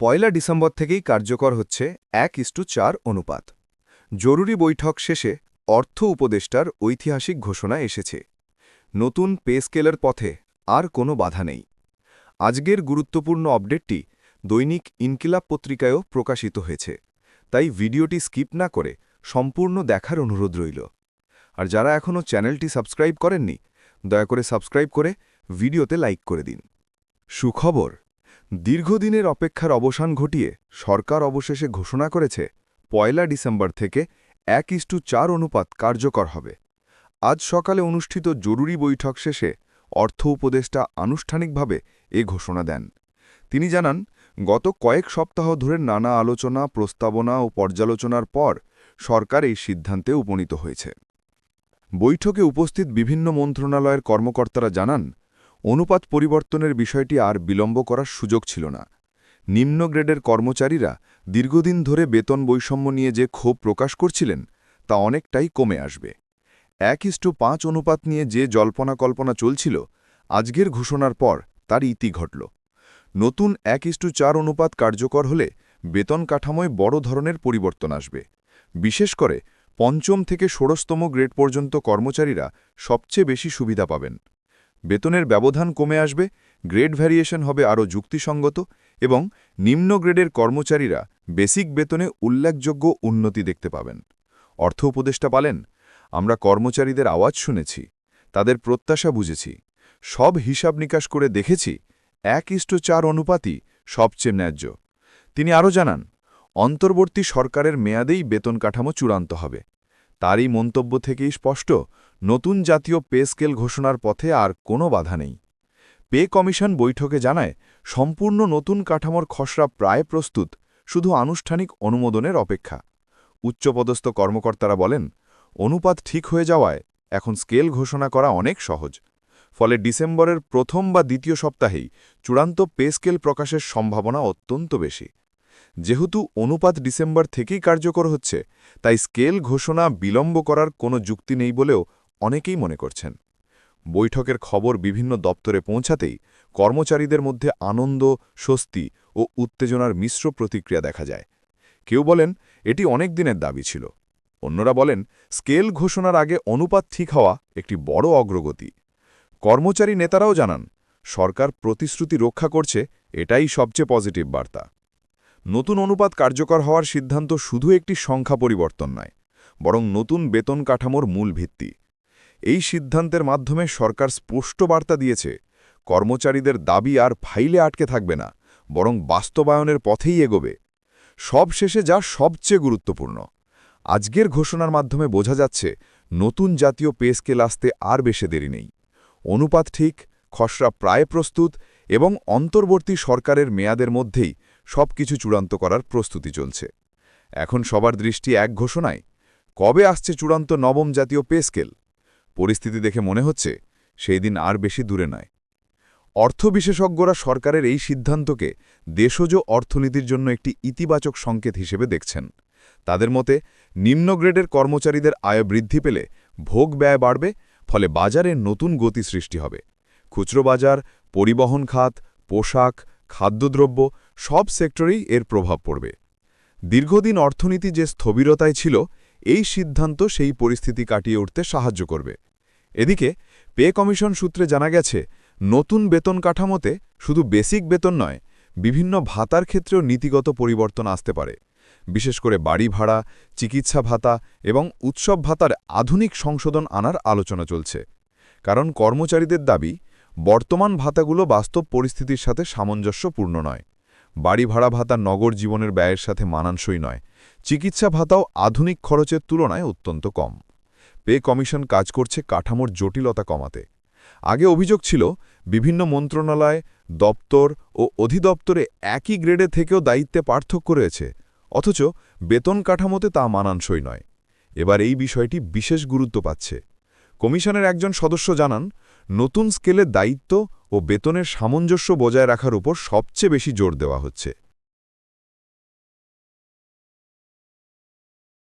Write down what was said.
পয়লা December থেকেই কার্যকর হচ্ছে এক ইস্টু চার অনুপাত। জরুরি বৈঠক শেষে অর্থ উপদেষ্টার ঐতিহাসিক ঘোষণা এসেছে। নতুন পে স্কেলের পথে আর কোনো বাধা নেই। আজকের গুরুত্বপূর্ণ আপডেটটি দৈনিক ইনকিলাব পত্রিকায়ও প্রকাশিত হয়েছে। তাই ভিডিওটি স্কিপ না করে সম্পূর্ণ দেখার অনুরোধ রইল। আর যারা এখনও চ্যানেলটি সাবস্ক্রাইব করেননি, দয়া করে সাবস্ক্রাইব করে ভিডিওতে লাইক করে দিন। সুখবর দীর্ঘদিনের অপেক্ষার অবসান ঘটিয়ে সরকার অবশেষে ঘোষণা করেছে, পয়লা ডিসেম্বর থেকে এক ইস্টু চার অনুপাত কার্যকর হবে। আজ সকালে অনুষ্ঠিত জরুরি বৈঠক শেষে অর্থ উপদেষ্টা আনুষ্ঠানিকভাবে এ ঘোষণা দেন। তিনি জানান, গত কয়েক সপ্তাহ ধরে নানা আলোচনা, প্রস্তাবনা ও পর্যালোচনার পর সরকার এই সিদ্ধান্তে উপনীত হয়েছে। বৈঠকে উপস্থিত বিভিন্ন মন্ত্রণালয়ের কর্মকর্তারা জানান অনুপাত পরিবর্তনের বিষয়টি আর বিলম্ব করার সুযোগ ছিল না। নিম্ন গ্রেডের কর্মচারীরা দীর্ঘদিন ধরে বেতন বৈষম্য নিয়ে যে ক্ষোভ প্রকাশ করছিলেন, তা অনেকটাই কমে আসবে। এক ইস্টু পাঁচ অনুপাত নিয়ে যে জল্পনা কল্পনা চলছিল, আজকের ঘোষণার পর তার ইতি ঘটল। নতুন এক ইস্টু চার অনুপাত কার্যকর হলে বেতন কাঠামোয় বড় ধরনের পরিবর্তন আসবে। বিশেষ করে পঞ্চম থেকে ষোড়শতম গ্রেড পর্যন্ত কর্মচারীরা সবচেয়ে বেশি সুবিধা পাবেন। বেতনের ব্যবধান কমে আসবে, গ্রেড ভ্যারিয়েশন হবে আরও যুক্তিসঙ্গত এবং নিম্ন গ্রেডের কর্মচারীরা বেসিক বেতনে উল্লেখযোগ্য উন্নতি দেখতে পাবেন। অর্থ উপদেষ্টা পালেন আমরা কর্মচারীদের আওয়াজ শুনেছি, তাদের প্রত্যাশা বুঝেছি, সব হিসাব নিকাশ করে দেখেছি এক ইষ্ট চার অনুপাতই সবচেয়ে ন্যায্য। তিনি আরও জানান, অন্তর্বর্তী সরকারের মেয়াদেই বেতন কাঠামো চূড়ান্ত হবে। তারই মন্তব্য থেকেই স্পষ্ট, নতুন জাতীয় পে স্কেল ঘোষণার পথে আর কোনো বাধা নেই। পে কমিশন বৈঠকে জানায়, সম্পূর্ণ নতুন কাঠামোর খসড়া প্রায় প্রস্তুত, শুধু আনুষ্ঠানিক অনুমোদনের অপেক্ষা। উচ্চপদস্থ কর্মকর্তারা বলেন, অনুপাত ঠিক হয়ে যাওয়ায় এখন স্কেল ঘোষণা করা অনেক সহজ। ফলে ডিসেম্বরের প্রথম বা দ্বিতীয় সপ্তাহেই চূড়ান্ত পে স্কেল প্রকাশের সম্ভাবনা অত্যন্ত বেশি। যেহেতু অনুপাত ডিসেম্বর থেকেই কার্যকর হচ্ছে, তাই স্কেল ঘোষণা বিলম্ব করার কোনো যুক্তি নেই বলেও অনেকেই মনে করছেন। বৈঠকের খবর বিভিন্ন দপ্তরে পৌঁছাতেই কর্মচারীদের মধ্যে আনন্দ, স্বস্তি ও উত্তেজনার মিশ্র প্রতিক্রিয়া দেখা যায়। কেউ বলেন, এটি অনেক দিনের দাবি ছিল। অন্যরা বলেন, স্কেল ঘোষণার আগে অনুপাত ঠিক হওয়া একটি বড় অগ্রগতি। কর্মচারী নেতারাও জানান, সরকার প্রতিশ্রুতি রক্ষা করছে, এটাই সবচেয়ে পজিটিভ বার্তা। নতুন অনুপাত কার্যকর হওয়ার সিদ্ধান্ত শুধু একটি সংখ্যা পরিবর্তন নয়, বরং নতুন বেতন কাঠামোর মূল ভিত্তি। এই সিদ্ধান্তের মাধ্যমে সরকার স্পষ্ট বার্তা দিয়েছে, কর্মচারীদের দাবি আর ফাইলে আটকে থাকবে না, বরং বাস্তবায়নের পথেই এগোবে। সব শেষে যা সবচেয়ে গুরুত্বপূর্ণ, আজকের ঘোষণার মাধ্যমে বোঝা যাচ্ছে, নতুন জাতীয় পে স্কেল আসতে আর বেশি দেরি নেই। অনুপাত ঠিক, খসড়া প্রায় প্রস্তুত এবং অন্তর্বর্তী সরকারের মেয়াদের মধ্যেই সব কিছু চূড়ান্ত করার প্রস্তুতি চলছে। এখন সবার দৃষ্টি এক ঘোষণায়, কবে আসছে চূড়ান্ত নবম জাতীয় পে স্কেল? পরিস্থিতি দেখে মনে হচ্ছে সেই দিন আর বেশি দূরে নয়। অর্থ বিশেষজ্ঞরা সরকারের এই সিদ্ধান্তকে দেশজ অর্থনীতির জন্য একটি ইতিবাচক সংকেত হিসেবে দেখছেন। তাদের মতে, নিম্ন গ্রেডের কর্মচারীদের আয় বৃদ্ধি পেলে ভোগ ব্যয় বাড়বে, ফলে বাজারে নতুন গতি সৃষ্টি হবে। খুচরো বাজার, পরিবহন খাত, পোশাক, খাদ্যদ্রব্য সব সেক্টরেই এর প্রভাব পড়বে। দীর্ঘদিন অর্থনীতি যে স্থবিরতায় ছিল, এই সিদ্ধান্ত সেই পরিস্থিতি কাটিয়ে উঠতে সাহায্য করবে। এদিকে, পে কমিশন সূত্রে জানা গেছে, নতুন বেতন কাঠামোতে শুধু বেসিক বেতন নয়, বিভিন্ন ভাতার ক্ষেত্রেও নীতিগত পরিবর্তন আসতে পারে। বিশেষ করে বাড়ি ভাড়া, চিকিৎসা ভাতা এবং উৎসব ভাতার আধুনিক সংশোধন আনার আলোচনা চলছে। কারণ কর্মচারীদের দাবি, বর্তমান ভাতাগুলো বাস্তব পরিস্থিতির সাথে সামঞ্জস্যপূর্ণ নয়। বাড়ি ভাড়া ভাতা নগর জীবনের ব্যয়ের সাথে মানানসই নয়। চিকিৎসা ভাতাও আধুনিক খরচের তুলনায় অত্যন্ত কম। পে কমিশন কাজ করছে কাঠামোর জটিলতা কমাতে। আগে অভিযোগ ছিল, বিভিন্ন মন্ত্রণালয়, দপ্তর ও অধিদপ্তরে একই গ্রেডে থেকেও দায়িত্বে পার্থক্য রয়েছে, অথচ বেতন কাঠামোতে তা মানানসই নয়। এবার এই বিষয়টি বিশেষ গুরুত্ব পাচ্ছে। কমিশনের একজন সদস্য জানান নতুন স্কেলে দায়িত্ব ও বেতনের সামঞ্জস্য বজায় রাখার উপর সবচেয়ে বেশি জোর দেওয়া হচ্ছে।